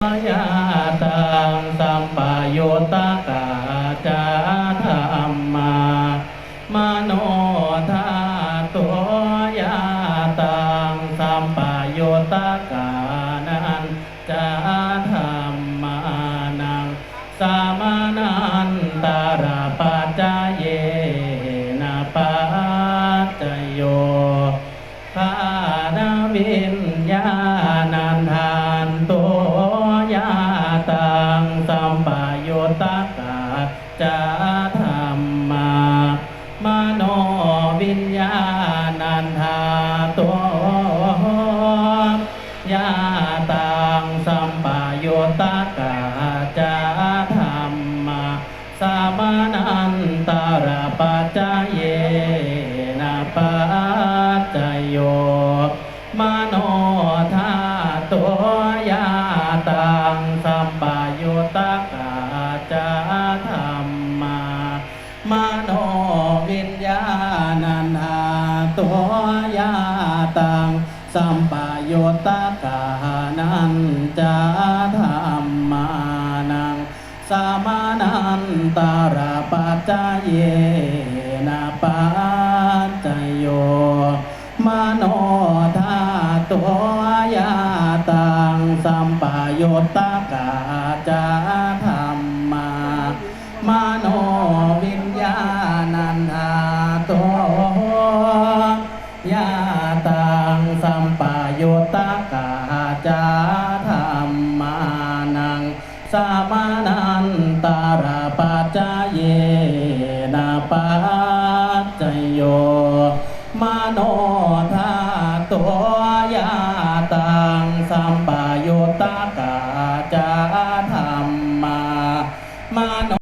ยาตังสัมปโยตกาจาธรรมามโนธาตัวยาตังสัมปโยตกานันจาธรรมานังสามานันตาราปัจจเยนะปัจจโยทานวิญญา นทาโตยาตังสัมปโยตกาจาธรรมสามานันตาราปัจจเยนะปัจจโยมโนธาตัวยาตังสัมปโยตกาจาธรรมามโนวิญญาณันา ตัวยาตังสัมปโยตกานันจาธรรมานังสามานันตาราปัจจเยนะปัจจโยมโนธาตัวยาตังสัมปโยตกาจาธรรมามโนวิญญาณันธาตัว ตกาจาธรรมานังสามานันตาราปัจจเยนะปัจจโยมโนธาตัวยาตังสัมปโยตกาจาธรรมามโน